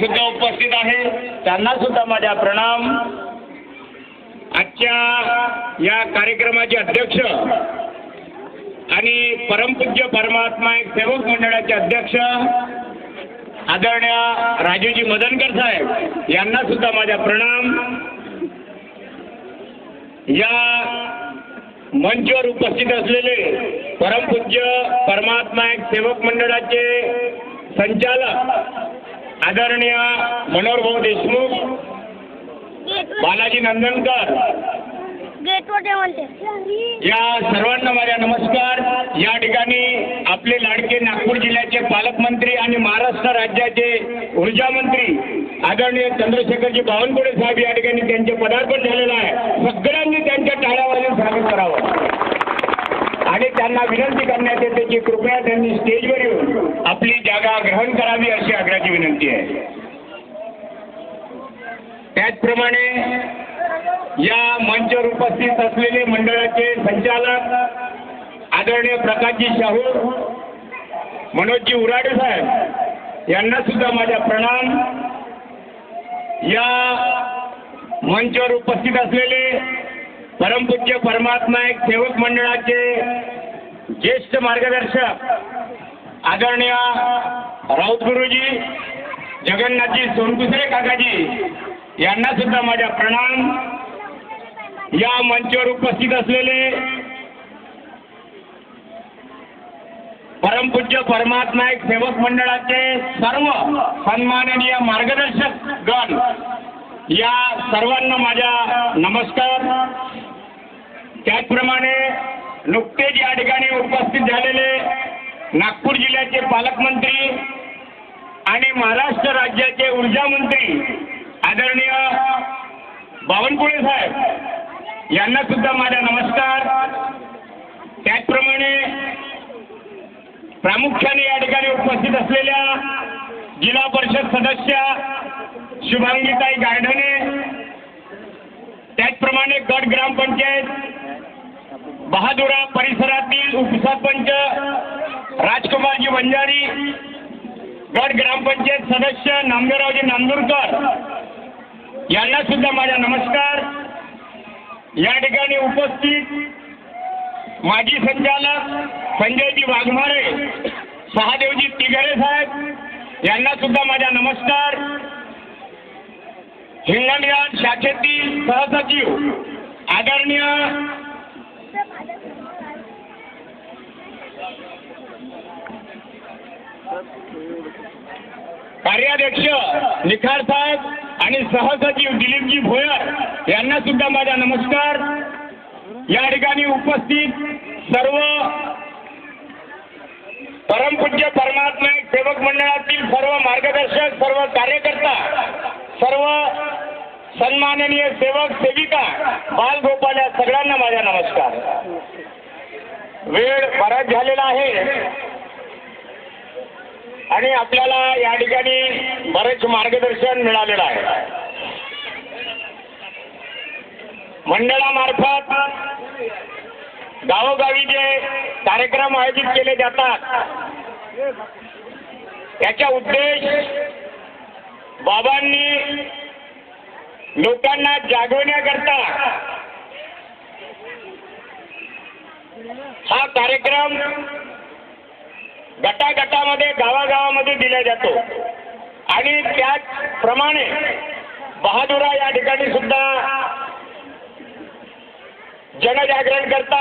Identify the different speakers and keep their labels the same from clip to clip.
Speaker 1: सुद्धा उपस्थित आहे. त्यांना सुद्धा माझ्या प्रणाम. आजच्या या कार्यक्रमाचे अध्यक्ष आणि परमपूज्य परमात्मा एक सेवक मंडळाचे अध्यक्ष आदरणीय राजूजी मदनकर साहेब यांना सुद्धा माझ्या प्रणाम. या मंचवर उपस्थित असलेले परमपूज्य परमात्मा एक सेवक मंडळाचे संचालक आदरणीय मनोहर भाऊ देशमुख बालाजी नंदनकर. या सर्वांना माझा नमस्कार. या ठिकाणी आपले लाडके नागपूर जिल्ह्याचे पालकमंत्री आणि महाराष्ट्र राज्याचे ऊर्जा मंत्री आदरणीय चंद्रशेखरजी बावनकुळे साहेब या ठिकाणी त्यांचे पदार्पण झालेलं आहे. सगळ्यांनी त्यांच्या टाळ्या वाजून स्वागत करावं. आणि त्यांना विनंती करण्यात येते की कृपया त्यांनी स्टेजवर येऊन आपली जागा ग्रहण करावी अशी आग्रहाची विनंती आहे. त्याचप्रमाणे या मंचावर उपस्थित असलेले मंडळाचे संचालक आदरणीय प्रकाशजी शाहू मनोजजी उराडे साहेब यांना सुद्धा माझा प्रणाम. या मंचावर उपस्थित असलेले परमपूज्य परमात्मा एक सेवक मंडळाचे ज्येष्ठ मार्गदर्शक आदरणीय राऊत गुरुजी जगन्नाथजी सोनकुसरे काकाजी यांना सुद्धा माझ्या प्रणाम. या मंचावर उपस्थित असलेले परमपूज्य परमात्मा एक सेवक मंडळाचे सर्व सन्माननीय मार्गदर्शक गण या सर्वांना माझ्या नमस्कार. त्याचप्रमाणे नुकतेच या ठिकाणी उपस्थित झालेले नागपूर जिल्ह्याचे पालकमंत्री आणि महाराष्ट्र राज्याचे ऊर्जा मंत्री आदरणीय बावनकुळे साहेब यांना सुद्धा माझा नमस्कार. त्याचप्रमाणे प्रामुख्याने या ठिकाणी उपस्थित असलेल्या जिल्हा परिषद सदस्य शुभांगीताई गायधने त्याचप्रमाणे गट ग्रामपंचायत बहादुरा परिसरातील उपसरपंच राजकुमारजी वंजारी गट ग्रामपंचायत सदस्य नामदेवरावजी नांदुरकर यांना सुद्धा माझा नमस्कार. या ठिकाणी उपस्थित माजी संचालक संजयजी वाघमारे सहादेवजी तिगरे साहेब यांना सुद्धा माझा नमस्कार. हिंगणघाट शाखेतील सहसचिव आदरणीय कार्याध्यक्ष निखार साहेब आणि सहसचिव दिलीपजी भोयर यांना सुद्धा माझा नमस्कार. या ठिकाणी उपस्थित सर्व परमपूज्य परमात्मा सेवक मंडळातील सर्व मार्गदर्शक सर्व कार्यकर्ता सर्व सन्माननीय सेवक सेविका बालगोपाल या सगळ्यांना माझा नमस्कार. वेळ बराच झालेला आहे. आणि आपल्याला या ठिकाणी बरेच मार्गदर्शन मिळालेलं आहे. मंडळामार्फत गावोगावी जे कार्यक्रम आयोजित केले जातात याचा उद्देश बाबांनी लोकांना जागवण्याकरता हा कार्यक्रम गटागटामध्ये गावागावामध्ये दिला जातो. आणि त्याचप्रमाणे बहादुरा या ठिकाणी सुद्धा जनजागरण करता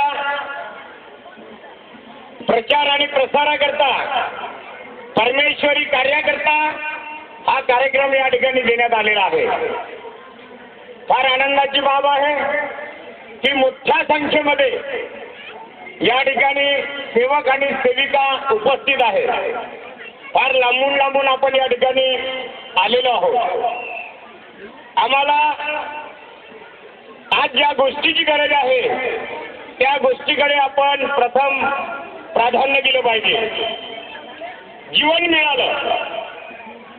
Speaker 1: प्रचार आणि प्रसाराकरता परमेश्वरी कार्याकरता हा कार्यक्रम या ठिकाणी देण्यात आलेला आहे. फार आनंदाची बाब आहे की मोठ्या संख्येमध्ये या ठिकाणी सेवक आणि सेविका उपस्थित आहेत फार लांबून लांबून आपण या ठिकाणी आलेलो आहोत. आम्हाला आज ज्या गोष्टीची गरज आहे त्या गोष्टीकडे आपण प्रथम प्राधान्य दिलं पाहिजे. जीवन मिळालं.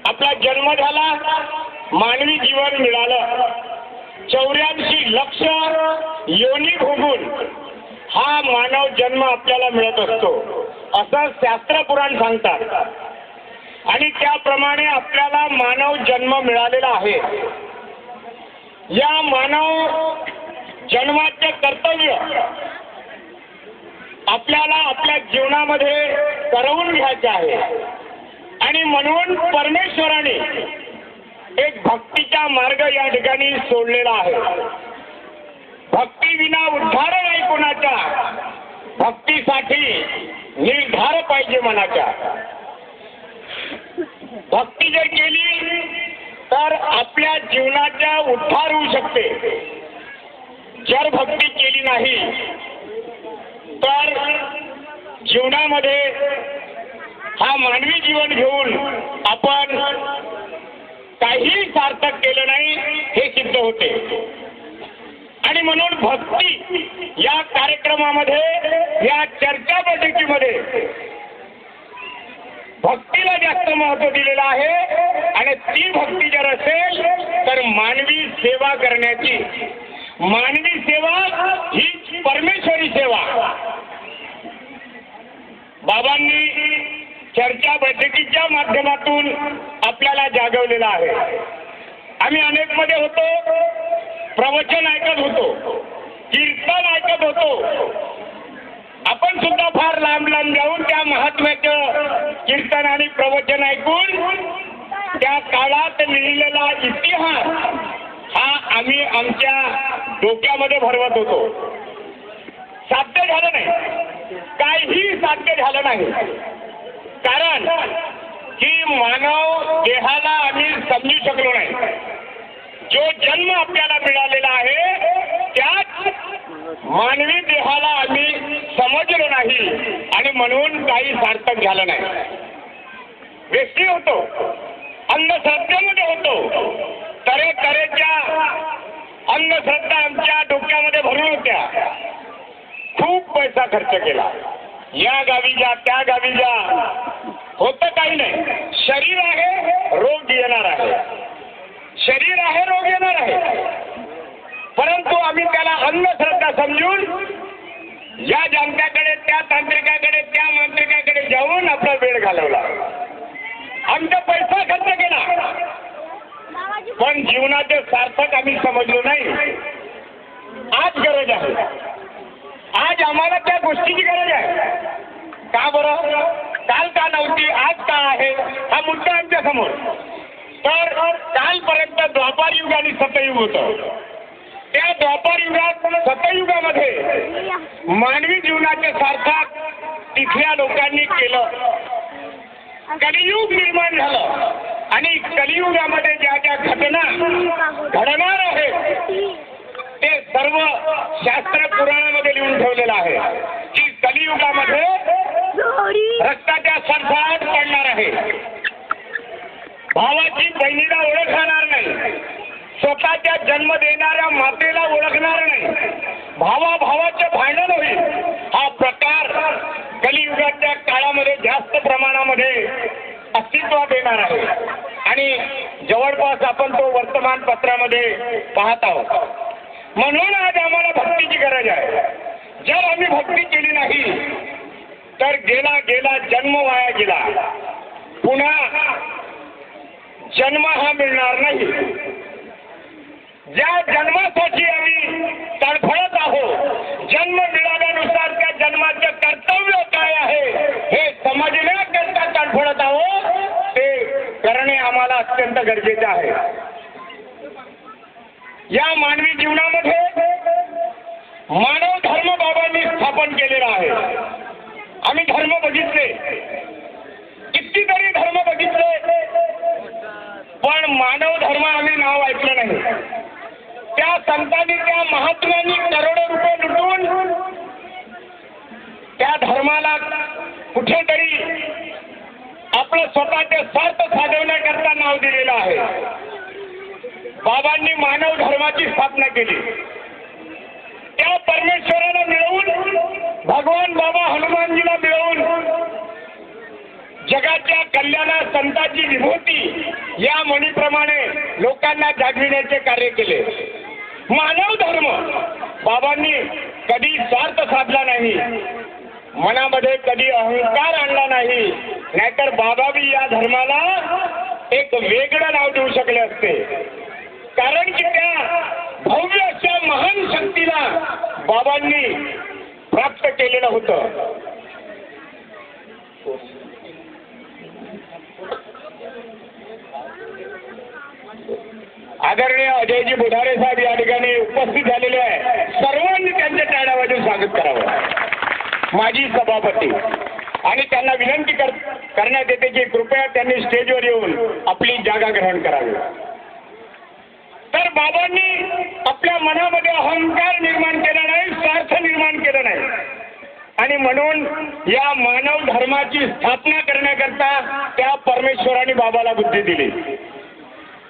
Speaker 1: आपला जन्म झाला मानवी जीवन मिळालं. चौऱ्याऐंशी लक्ष योनी भोगून हा मानव जन्म आपल्याला मिळत असतो. असं शास्त्र पुराण सांगतात. आणि त्याप्रमाणे आपल्याला मानव जन्म मिळालेला आहे. या मानव जन्माचे कर्तव्य आपल्याला आपल्या जीवनामध्ये करवून घ्यायचे आहे. आणि म्हणून परमेश्वराने एक भक्तीचा मार्ग या ठिकाणी सोडलेला आहे. भक्ती विना उद्धार नाही कोणाच्या? भक्तीसाठी निर्धार पाहिजे मनाचा भक्ती जर केली तर आपल्या जीवनाचा उद्धार होऊ शकते. जर भक्ती केली नाही तर जीवनामध्ये हा मानवी जीवन घेऊन आपण काहीही सार्थक केलं नाही हे सिद्ध होते. आणि म्हणून भक्ती या कार्यक्रमामध्ये या चर्चा बैठकीमध्ये भक्तीला जास्त महत्त्व दिलेलं आहे. आणि ती भक्ती जर असेल तर मानवी सेवा करण्याची मानवी सेवा ही परमेश्वरी सेवा. बाबांनी चर्चा बैठकीच्या माध्यमातून आपल्याला जागवलेलं आहे. आम्ही अनेकमध्ये होतो. प्रवचन ऐकत होतो कीर्तन ऐकत होतो. आपण सुद्धा फार लांब लांब जाऊन त्या महात्म्याचं कीर्तन आणि प्रवचन ऐकून त्या काळात लिहिलेला इतिहास हा आम्ही आमच्या डोक्यामध्ये भरवत होतो. साध्य झालं नाही. काहीही साध्य झालं नाही. कारण की मानव देहाला आम्ही समजू शकलो नाही. जो जन्म आपल्याला मिळालेला आहे त्याच मानवी देहाला आम्ही समजलो नाही आणि म्हणून काही सार्थक झालं नाही. व्यक्ती होतो अंधश्रद्धेमध्ये होतो तरे तरेच्या अंधश्रद्धा आमच्या डोक्यामध्ये भरून होत्या. खूप पैसा खर्च केला. या गावी जा त्या गावी जा. होतं काही नाही. शरीर आहे रोग येणार आहे शरीर आहे रोग येणार आहे परंतु आम्ही त्याला अंधश्रद्धा समजून या जनतेकडे त्या तांत्रिकाकडे त्या मांत्रिकाकडे जाऊन आपला वेळ घालवला. आमचा पैसा खर्च केला. पण जीवनाचे सार्थक आम्ही समजलो नाही. आज गरज आहे. आज आम्हाला त्या गोष्टीची गरज आहे. का बरं? काल का नव्हती आज का आहे? हा मुद्दा आमच्यासमोर. तर कालपर्यंत द्वापार युग आणि सतयुग होतं. त्या द्वापार युगात सतयुगामध्ये मानवी जीवनाचे सार्थक तिथल्या लोकांनी केलं. कलियुग निर्माण झालं. आणि कलियुगामध्ये ज्या ज्या घटना घडणार आहेत ते सर्व शास्त्र पुराणामध्ये लिहून ठेवलेलं आहे. की कलियुगामध्ये रक्ताच्या सरसाट भावाची बहिणीला ओळख राहणार नाही. स्वतःच्या जन्म देणाऱ्या मातेला ओळखणार नाही. भावा भावाचे भांडण होईल हा प्रकार कलियुगाच्या काळामध्ये जास्त प्रमाणामध्ये अस्तित्वात येणार आहे. आणि जवळपास आपण तो वर्तमानपत्रामध्ये पाहत आहोत. म्हणून आज आम्हाला भक्तीची गरज आहे. जर आम्ही भक्ती केली नाही तर गेला गेला जन्म वाया गेला. पुन्हा जन्म हा मिळणार नाही. ज्या जन्मासाठी आम्ही तडफडत आहोत जन्म मिळाल्यानुसार त्या जन्माचे कर्तव्य काय आहे हे समजण्याकरता तडफडत आहोत ते करणे आम्हाला अत्यंत गरजेचे आहे. या मानवी जीवनामध्ये मानव धर्म बाबांनी स्थापन केलेला आहे आम्ही धर्म बघितले कितीतरी धर्म बघितले पण मानव धर्म आम्ही नाव ऐकलं नाही त्या संतांनी त्या महात्म्यांनी करोडो रुपये लुटून त्या धर्माला कुठेतरी आपलं स्वतःचे स्वार्थ साधवण्याकरता नाव दिलेलं आहे बाबांनी मानव धर्माची स्थापना केली. त्या परमेश्वराला मिळवून भगवान बाबा हनुमानजीला मिळवून जगाच्या कल्याणा संतांची विभूती या म्हणीप्रमाणे लोकांना जागविण्याचे कार्य केले. मानव धर्म बाबांनी कधी स्वार्थ साधला नाही मनामध्ये कधी अहंकार आणला नाही नाहीतर बाबा बी या धर्माला एक वेगळं नाव देऊ शकले असते. कारण की त्या भव्य अशा महान शक्तीला बाबांनी प्राप्त केलेलं होतं. आदरणीय अजयजी बुधारे साहेब या ठिकाणी उपस्थित झालेले आहे. सर्वांनी त्यांच्या टाळ्या वाजून स्वागत करावं. माजी सभापती. आणि त्यांना विनंती कर करण्यात येते की कृपया त्यांनी स्टेजवर येऊन आपली जागा ग्रहण करावी. तर बाबांनी आपल्या मनामध्ये अहंकार निर्माण केला नाही स्वार्थ निर्माण केला नाही. आणि म्हणून या मानव धर्माची स्थापना करण्याकरता त्या परमेश्वराने बाबाला बुद्धी दिली.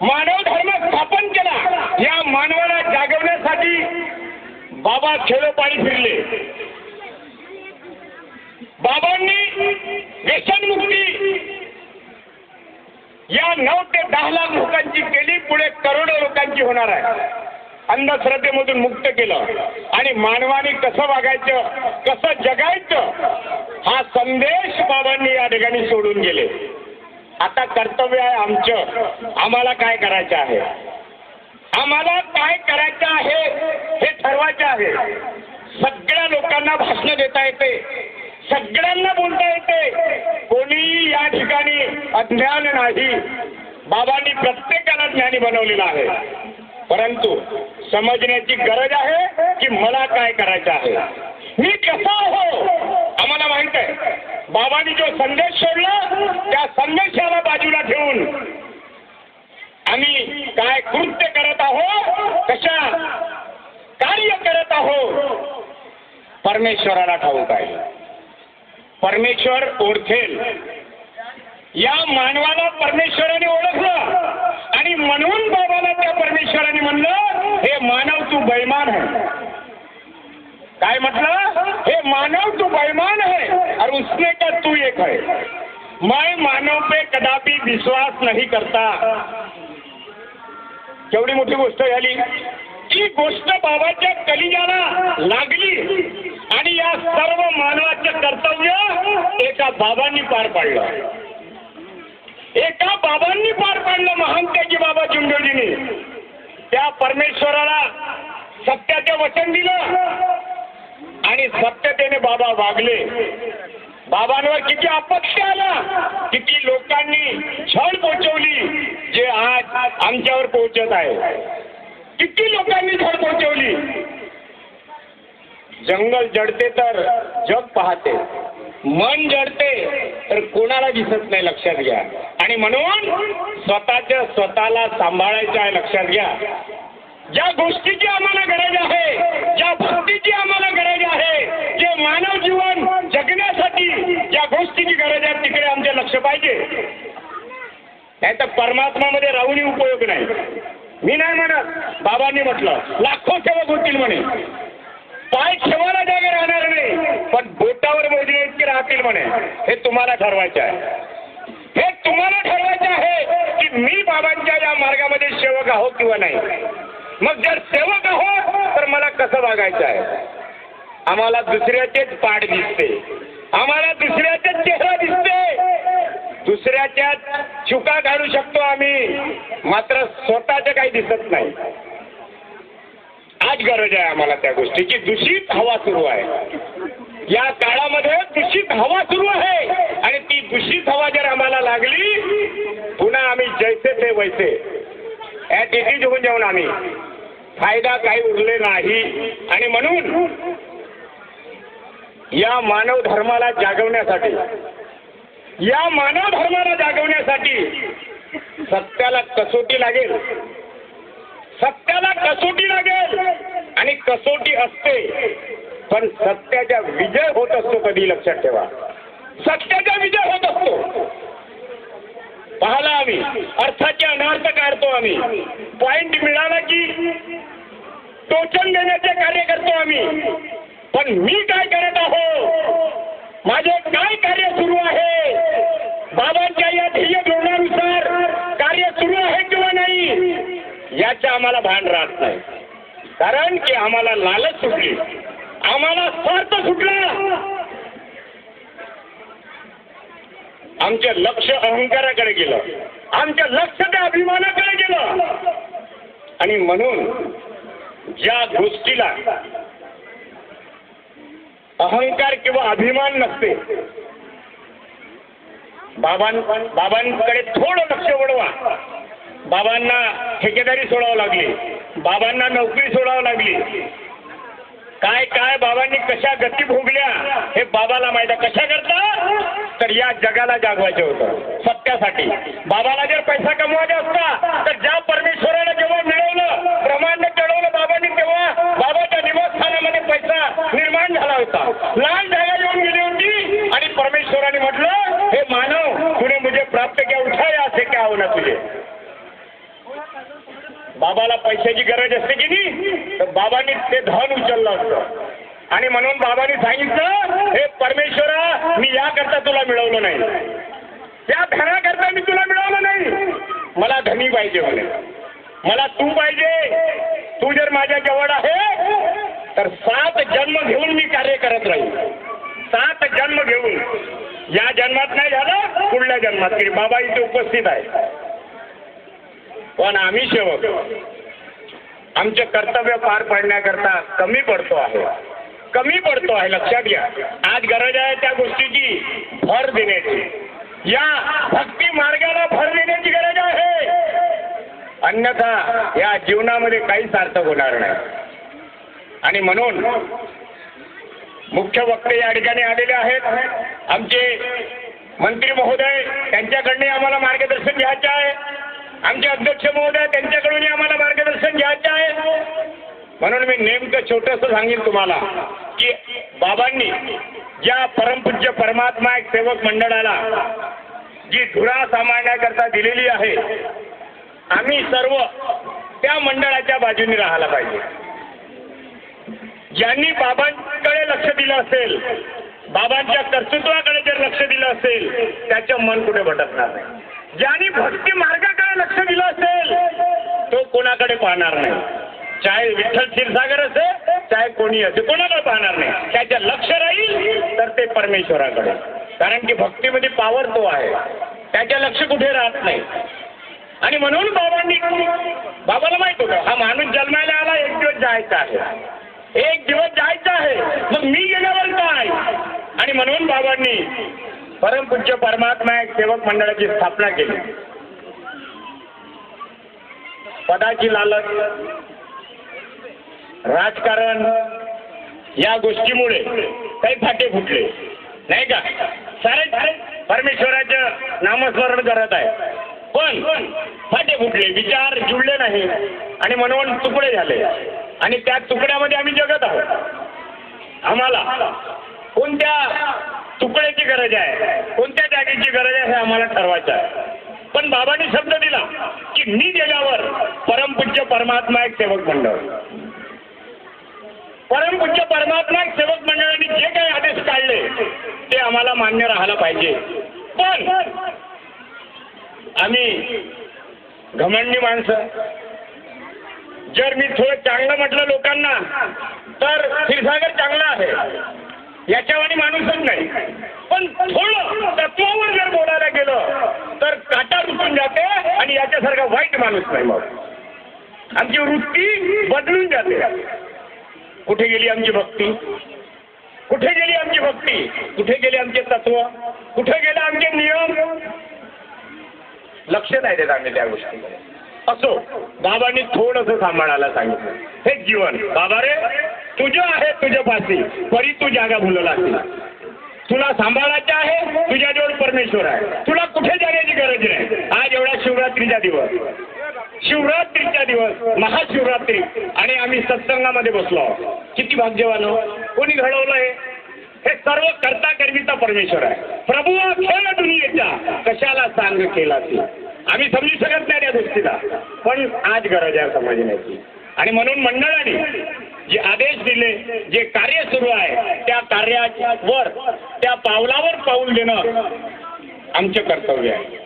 Speaker 1: मानव धर्म स्थापन केला या मानवाला जागवण्यासाठी बाबा खेळोपाडी फिरले. बाबांनी व्यसनमुक्ती या नऊ ते दहा लाख लोकांची केली पुढे करोडो लोकांची होणार आहे. अंधश्रद्धेमधून मुक्त केलं. आणि मानवाने कसं वागायचं कसं जगायचं हा संदेश बाबांनी या ठिकाणी सोडून गेले. आता कर्तव्य आहे आमचं. आम्हाला काय करायचं आहे? आम्हाला काय करायचं आहे हे ठरवायचं आहे. सगळ्या लोकांना भाषण देता येते. सगळ्यांना बोलता येते. कोणी या ठिकाणी अज्ञान नाही. बाबांनी प्रत्येकाला ज्ञानी बनवलेलं आहे. परंतु समजण्याची गरज आहे की मला काय करायचं आहे? मी कसा हो आम्हाला माहीत आहे. बाबांनी जो संदेश सोडला त्या संदेशाला बाजूला ठेवून आम्ही काय कृत्य करत आहोत कशा कार्य करत आहोत परमेश्वराला ठाऊक आहे. परमेश्वर ओळखेल. या मानवाला परमेश्वराने ओळखलं. आणि म्हणून बाबाला त्या परमेश्वराने म्हणलं हे मानव तू बैमान आहे. काय म्हटलं? हे मानव तू बैमान है और उसने का तू एक है मैं मानव पे कदापि विश्वास नहीं करता. केवढी मोठी गोष्ट झाली. ती गोष्ट बाबाच्या कलिजाला लागली. आणि या सर्व मानवाचं कर्तव्य एका बाबांनी पार पाडलं. एका बाबांनी पार पाडलं महान त्याची बाबा चिंडोजीने. त्या परमेश्वराला सत्याचे वचन दिलं आणि सत्यतेने बाबा वागले. बाबांवर किती अपक्ष आला किती लोकांनी छळ पोचवली जे आज आमच्यावर पोहोचत आहे. किती लोकांनी छळ पोचवली? जंगल जडते तर जग पाहते. मन जडते तर कोणाला दिसत नाही लक्षात घ्या. आणि म्हणून स्वतःच्या स्वतःला सांभाळायचं आहे लक्षात घ्या. ज्या गोष्टीची आम्हाला गरज आहे ज्या भक्तीची आम्हाला गरज आहे जे मानव जीवन जगण्यासाठी ज्या गोष्टीची गरज आहे तिकडे आमचे लक्ष पाहिजे. नाही तर परमात्मामध्ये राहूनही उपयोग नाही. मी नाही म्हणत बाबांनी म्हटलं लाखो सेवक होतील म्हणे. पाय ठेवायला जागा राहणार नाही. पण बोटावर मोदी इतके राहतील म्हणे हे तुम्हाला ठरवायचं आहे. हे तुम्हाला ठरवायचं आहे की मी बाबांच्या या मार्गामध्ये सेवक आहो किंवा नाही. मग जर सेवक आहो तर मला कसं वागायचं आहे? आम्हाला दुसऱ्याचेच पाठ दिसते. आम्हाला दुसऱ्याचेच चेहरा दिसते. दुसऱ्याच्या चुका काढू शकतो आम्ही. मात्र स्वतःचं काही दिसत नाही. मला आम्हाला त्या गोष्टीची दूषित हवा सुरू आहे. या काळामध्ये दूषित हवा सुरू आहे. आणि ती दूषित हवा जर आम्हाला लागली पुन्हा आम्ही जैसे ते वैसे. ॲटिट्यूड होऊन जाऊन आम्ही. फायदा काही उरले नाही. आणि म्हणून या मानव धर्माला जागवण्यासाठी या मानव धर्माला जागवण्यासाठी सत्याला कसोटी लागेल. सत्याला कसोटी लागेल. आणि कसोटी असते पण सत्याचा विजय होत असतो कधी लक्षात ठेवा. सत्याचा विजय होत असतो. पाहला आम्ही. अर्थाचे अनर्थ काढतो आम्ही. पॉइंट मिळाला की टोचन देण्याचे कार्य करतो आम्ही. पण मी काय करत आहो? माझे काय कार्य सुरू आहे? बाबांच्या या ध्येय धोरणानुसार कार्य सुरू आहे किंवा नाही? याचं आम्हाला भान राहत नाही. कारण की आम्हाला लालच सुटली. आम्हाला स्वार्थ सुटला. आमचं लक्ष अहंकाराकडे गेलं. आमचं लक्ष त्या अभिमानाकडे गेलं. आणि म्हणून ज्या गोष्टीला अहंकार किंवा अभिमान नसते बाबां बाबांकडे थोडं लक्ष वळवा. बाबांना ठेकेदारी सोडावं लागली. बाबांना नोकरी सोडावं लागली. काय काय बाबांनी कशा गती भोगल्या हे बाबाला माहीत आहे. कशा करता? तर या जगाला जागवायचं होतं सत्यासाठी. बाबाला जर पैसा कमवायचा असता तर ज्या परमेश्वराला जेव्हा मिळवलं ब्रह्मांड चढवलं बाबांनी तेव्हा बाबाच्या निवासस्थानामध्ये पैसा निर्माण झाला होता. लहान जागा येऊन गेली होती आणि परमेश्वराने म्हटलं हे मानव तुने मुझे प्राप्त क्या उठाया असे काय होणार तुझे? बाबाला पैशाची गरज असते की नाही? तर बाबांनी ते धन उचललं असतं. आणि म्हणून बाबांनी सांगितलं हे परमेश्वरा मी याकरता तुला मिळवलं नाही. त्या धनाकरता मी तुला मिळवलं नाही. मला धनी पाहिजे म्हणे. मला तू पाहिजे. तू जर माझ्या जवळ आहे तर सात जन्म घेऊन मी कार्य करत राहील सात जन्म घेऊन. या जन्मात नाही झालं पुढल्या जन्मात. की बाबा इथे उपस्थित आहे. पण आम्ही सेवक. आमचे कर्तव्य पार पाडण्याकरता कमी पडतो आहे. कमी पडतो आहे लक्षात घ्या. आज गरज आहे त्या गोष्टीची भर देण्याची. या भक्ती मार्गाला भर देण्याची गरज आहे. अन्यथा या जीवनामध्ये काही सार्थक होणार नाही. आणि म्हणून मुख्य वक्ते या ठिकाणी आलेले आहेत. आमचे मंत्री महोदय त्यांच्याकडने आम्हाला मार्गदर्शन घ्यायचे आहे. आमचे अध्यक्ष महोदय त्यांच्याकडून आम्हाला मार्गदर्शन घ्यायचे आहे. म्हणून मी नेमकं छोटंसं सांगेन तुम्हाला की बाबांनी ज्या परमपूज्य परमात्मा एक सेवक मंडळाला जी धुरा सांभाळण्याकरता दिलेली आहे आम्ही सर्व त्या मंडळाच्या बाजूने राहायला पाहिजे. ज्यांनी बाबांकडे लक्ष दिलं असेल बाबांच्या कर्तृत्वाकडे जर लक्ष दिलं असेल त्याचं मन कुठे भटकणार नाही. ज्यांनी भक्ती मार्गाकडे लक्ष दिलं असेल तो कोणाकडे पाहणार नाही. चाहे विठ्ठल क्षीरसागर असे चाहे कोणी असे कोणाकडे पाहणार नाही. त्याच्या लक्ष राहील तर ते परमेश्वराकडे. कारण की भक्तीमध्ये पावर तो आहे. त्याच्या लक्ष कुठे राहत नाही. आणि म्हणून बाबांनी बाबाला माहीत होतं हा माणूस जन्मायला आला एक दिवस जायचा आहे. एक दिवस जायचं आहे. मग मी गेल्यावर काय? आणि म्हणून बाबांनी परमपूज्य परमात्मा एक सेवक मंडळाची स्थापना केली. पदाची लालच राजकारण या गोष्टीमुळे काही फाटे फुटले. नाही का? सारे सारे परमेश्वराचं नामस्मरण करत आहे. पण फाटे फुटले विचार जुळले नाही आणि मनोमन तुकडे झाले. आणि त्या तुकड्यामध्ये आम्ही जगत आहोत. आम्हाला कोणत्या तुकड्याची गरज आहे. कोणत्या जागेची गरज आहे हे आम्हाला ठरवायचं आहे. पण बाबांनी शब्द दिला की मी गेल्यावर परमपूज्य परमात्मा एक सेवक मंडळ. परमपूज्य परमात्मा एक सेवक मंडळाने जे काही आदेश काढले ते आम्हाला मान्य राहायला पाहिजे. पण आम्ही घमंडी माणसं. जर मी थोडं चांगलं म्हटलं लोकांना तर क्षीरसागर चांगला आहे. याच्यावानी माणूसच नाही. पण थोडं तत्वावर जर बोलायला गेलं तर काटा रुतून जाते आणि याच्यासारखा वाईट माणूस नाही मग. आमची वृत्ती बदलून जाते. कुठे गेली आमची भक्ती? कुठे गेली आमची भक्ती? कुठे गेले आमचे तत्व? कुठे गेले आमचे नियम? लक्ष नाही देत आम्ही त्या गोष्टीकडे असो बाबांनी थोडस सांभाळायला सांगितलं. हे जीवन. बाबा रे तुझं आहे तुझ्या पाशी परी तू जागा भुलला तुला सांभाळायचं आहे तुझ्याजवळ परमेश्वर आहे. तुला कुठे जाण्याची गरज नाही. आज एवढा शिवरात्रीचा दिवस. शिवरात्रीचा दिवस महाशिवरात्री. आणि आम्ही सत्संगामध्ये बसलो किती भाग्यवान कोणी घडवलं हे हे सर्व करता करविता परमेश्वर आहे. प्रभू खेळ दुनियेचा. कशाला सांग केला ती आम्ही समजू शकत नाही त्या गोष्टीला. पण आज गरज आहे समजण्याची आणि म्हणून मंडळाने जे आदेश दिले जे कार्य सुरू आहे त्या कार्यावर त्या पावलावर पाऊल देणं आमचं कर्तव्य आहे.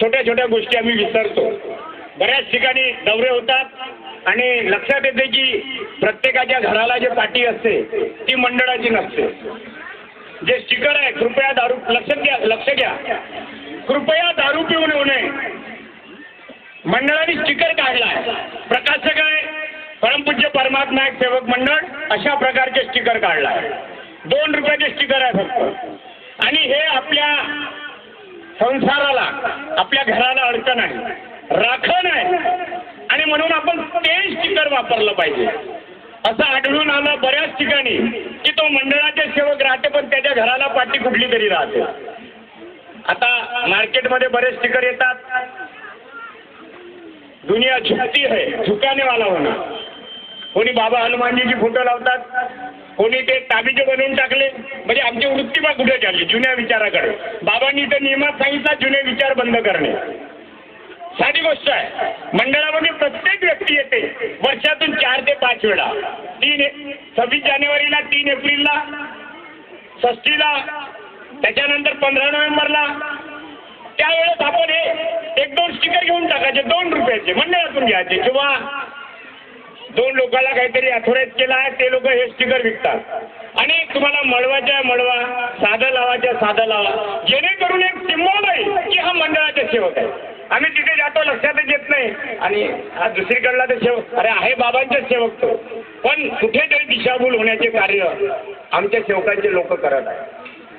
Speaker 1: छोट्या छोट्या गोष्टी आम्ही विसरतो. बऱ्याच ठिकाणी दौरे होतात आणि लक्षात येते की प्रत्येकाच्या घराला जे पाठी असते ती मंडळाची नसते. जे स्टिकर आहे कृपया दारू लक्ष घ्या लक्ष घ्या कृपया दारू पिऊ नये नये. मंडळाने स्टिकर काढलाय. प्रकाशक आहे परमपूज्य परमात्मा एक सेवक मंडळ अशा प्रकारचे स्टिकर काढला दोन रुपयाचे स्टिकर आहे फक्त. आणि हे आपल्या संसाराला आपल्या घराला अडचण आहे. राखण आहे. आणि म्हणून आपण ते स्टिकर वापरलं पाहिजे. असं आढळून आलं बऱ्याच ठिकाणी की तो मंडळाचे सेवक राहते पण त्याच्या घराला पाठी कुठली तरी राहते. आता मार्केटमध्ये बरेच स्टिकर येतात. दुनिया झुकती है झुकाने वाला होणार. कोणी बाबा हनुमानजीची फोटो लावतात कोणी ते ताबीजे बनवून टाकले. म्हणजे आमची वृत्ती बा कुठे चालली? जुन्या विचाराकडे. बाबांनी तर नियमात सांगितला जुने विचार बंद करणे. साधी गोष्ट आहे. मंडळामध्ये प्रत्येक व्यक्ती येते वर्षातून चार ते पाच वेळा. तीन सव्वीस जानेवारीला तीन एप्रिलला षष्टीला त्याच्यानंतर पंधरा नोव्हेंबरला. त्यावेळेस आपण हे एक दोन स्टिकर घेऊन टाकायचे दोन रुपयाचे मंडळातून घ्यायचे. किंवा दोन लोकांना काहीतरी अथोराईज केला आहे ते लोक हे स्टिकर विकतात. आणि तुम्हाला मळवाच्या मळवा साधं लावाच्या साधा साधं लावा जेणेकरून एक सिम्बॉल आहे की हा मंडळाचा सेवक आहे. आम्ही तिथे जातो लक्षातच येत नाही. आणि हा दुसरीकडला तर सेवक अरे आहे बाबांचेच सेवक तो. पण कुठेतरी दिशाभूल होण्याचे कार्य आमच्या सेवकांचे लोक करत आहे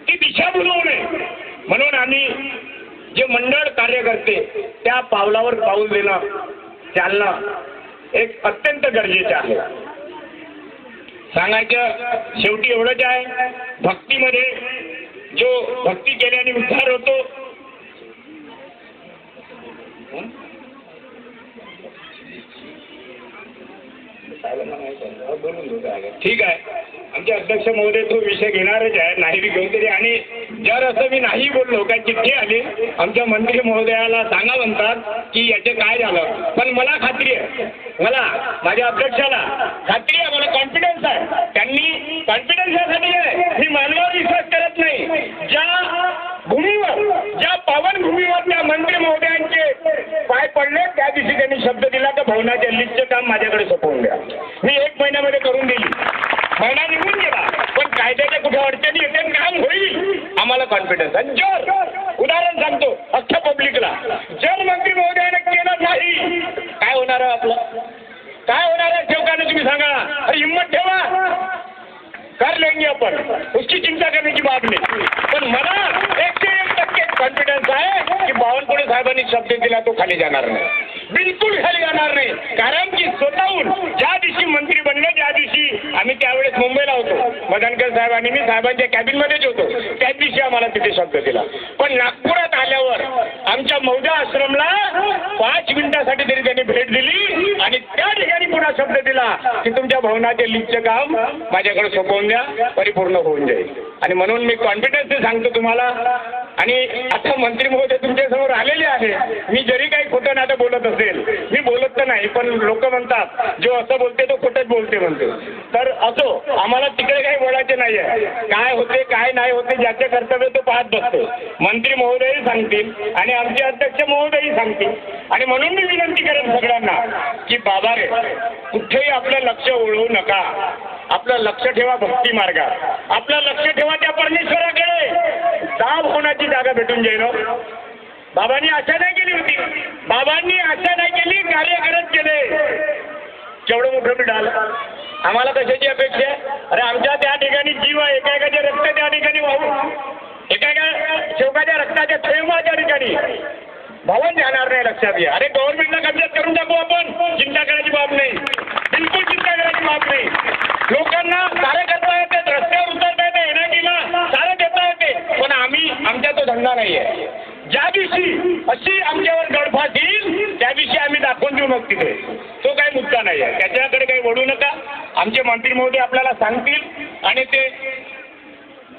Speaker 1: ती दिशाभूल होऊ नये. म्हणून आम्ही जे मंडळ कार्य करते त्या पावलावर पाऊल देणं चालणं एक अत्यंत गरजेचं आहे. सांगायचं शेवटी एवढंच आहे भक्तीमध्ये जो भक्ती केल्याने उद्धार होतो ठीक आहे. आमचे अध्यक्ष महोदय तो विषय घेणारच आहे नाही बी घेऊन तरी. आणि जर असं मी नाही बोललो काय चिठ्ठी आली आमच्या मंत्री महोदयाला सांगा म्हणतात की याचे काय झालं? पण मला खात्री आहे. मला माझ्या अध्यक्षाला खात्री आहे मला कॉन्फिडन्स आहे. त्यांनी कॉन्फिडन्स यासाठी आहे. मी मानवावर विश्वास करत नाही. ज्या भूमीवर ज्या पवन भूमीवर त्या मंत्री महोदय पडले त्या दिवशी त्यांनी शब्द दिला तर भवनाच्या लिस्टचं काम माझ्याकडे सोपवून द्या. मी एक महिन्यामध्ये करून दिली. महिना निघून गेला. पण कायद्याच्या कुठे अडचणी येते काम होईल. आम्हाला कॉन्फिडन्स आहे. जर उदाहरण सांगतो अख्ख्या पब्लिकला जर मंत्री महोदयाने केलं नाही काय होणार आहे आपलं? काय होणार आहे? ठेवकाने तुम्ही सांगा. अरे हिंमत ठेवा. कर लेंगे आपण. उसकी चिंता करण्याची बाब नाही. पण मला एकशे एक टक्के कॉन्फिडन्स आहे. साहेबांनी शब्द दिला तो खाली जाणार नाही. बिलकुल खाली जाणार नाही. कारण की स्वतःहून ज्या दिवशी मंत्री बनले ज्या दिवशी आम्ही त्यावेळेस मुंबईला होतो. मदनकर साहेब आणि मी साहेबांच्या कॅबिनमध्येच होतो. त्या दिवशी आम्हाला तिथे शब्द दिला. पण नागपुरात आल्यावर आमच्या मौजा आश्रमला पाच मिनिटासाठी तरी त्यांनी भेट दिली आणि त्या ठिकाणी पुन्हा शब्द दिला की तुमच्या भवनाचे लिपचं काम माझ्याकडे सोपवून द्या परिपूर्ण होऊन जाईल. आणि म्हणून मी कॉन्फिडन्स सांगतो तुम्हाला आणि आता मंत्री महोदय तुमच्यासमोर आलेले आहे. मी जरी काही खोटं नाटं बोलत असेल मी बोलत तर नाही पण लोक म्हणतात जो असं बोलते तो खोटंच बोलते म्हणते. तर असो आम्हाला तिकडे काही बोलायचे नाही आहे काय होते काय नाही होते ज्याचे कर्तव्य तो पाहत बसतो. मंत्री महोदयही सांगतील आणि आमचे अध्यक्ष महोदयही सांगतील. आणि म्हणून मी विनंती करेन सगळ्यांना की बाबा रे कुठेही आपलं लक्ष ओळवू नका. आपलं लक्ष ठेवा भक्ती मार्गात. आपलं लक्ष ठेवा त्या परमेश्वराकडे. दाब होण्याची जागा भेटून जाईल हो? बाबांनी आशा नाही केली होती. बाबांनी आशा नाही केली कार्य करत केले केवढं मोठं मिळाल आम्हाला कशाची अपेक्षा आहे? अरे आमच्या त्या ठिकाणी जीव आहे. एका एकाचे रक्त त्या ठिकाणी वाहू एका एका शेवकाच्या रक्ताच्या थेंब त्या ठिकाणी. भवन जाणार नाही लक्षात घ्या. अरे गव्हर्नमेंटला कब्जात करून टाकू आपण. चिंता करायची बाब नाही. बिलकुल चिंता करायची बाब नाही. लोकांना सारे करता येते रस्त्यावर उतरता येते एनआयटीला सारे देता येते. पण आम्ही आमचा तो धंदा नाही आहे ज्या दिवशी अशी आमच्यावर गडफास येईल त्या दिवशी आम्ही दाखवून देऊ मग तिथे. तो काही मुद्दा नाही आहे त्याच्याकडे काही वळू नका. आमचे मंत्री महोदय आपल्याला सांगतील. आणि ते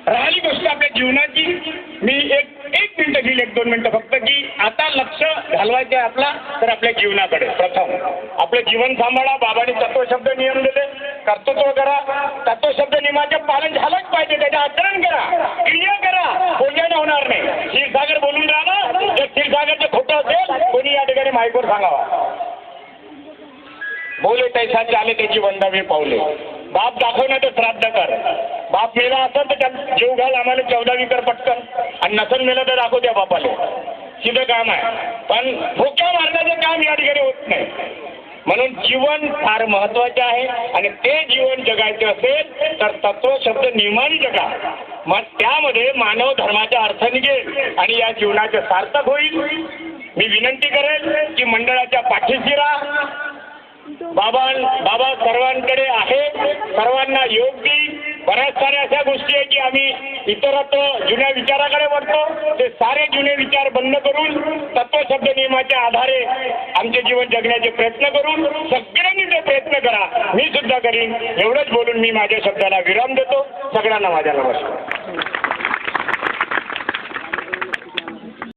Speaker 1: राहिली गोष्ट आपल्या जीवनाची. मी एक एक मिनटं घेईल एक दोन मिनिटं. फक्त की आता लक्ष घालवायचं आहे आपला तर आपल्या जीवनाकडे. प्रथम आपलं जीवन सांभाळा. बाबाने तत्वशब्द नियम दिले. कर्तृत्व करा. तत्वशब्द नियमाचे पालन झालंच पाहिजे. त्याचे आचरण करा. क्रिया करा. बोलण्याने होणार नाही. क्षीरसागर बोलून राहा. जर क्षीरसागरचं खोटं असेल कोणी या ठिकाणी माईकवर सांगावा. बोले तैसाचे आले त्याची वंदावे पावले. बाप दाखवण्याचं श्राद्ध कर. बाप मेला असेल तर त्यात जीव घाल. आम्हाला चौदावी कर पटकन. आणि नसल मेलं तर दाखव त्या बापाले. सिधं काम आहे. पण भुक्या मारण्याचं काम या ठिकाणी होत नाही. म्हणून जीवन फार महत्त्वाचे आहे आणि ते जीवन जगायचे असेल तर तत्व शब्द नियमाने जगा. मग त्यामध्ये मानव धर्माचा अर्थ निघेल आणि या जीवनाचे सार्थक होईल. मी विनंती करेल की मंडळाच्या पाठीशी राहा. बाबा बाबा सर्वांकडे आहेत. सर्वांना योग बऱ्याच साऱ्या अशा गोष्टी आहे की आम्ही इतरत्र जुन्या विचाराकडे वळतो. ते सारे जुने विचार बंद करून तत्वशब्द नियमाच्या आधारे आमचे जीवन जगण्याचे प्रयत्न करून सगळ्यांनी ते प्रयत्न करा. मी सुद्धा करीन. एवढंच बोलून मी माझ्या शब्दाला विराम देतो. सगळ्यांना माझ्या नमस्कार.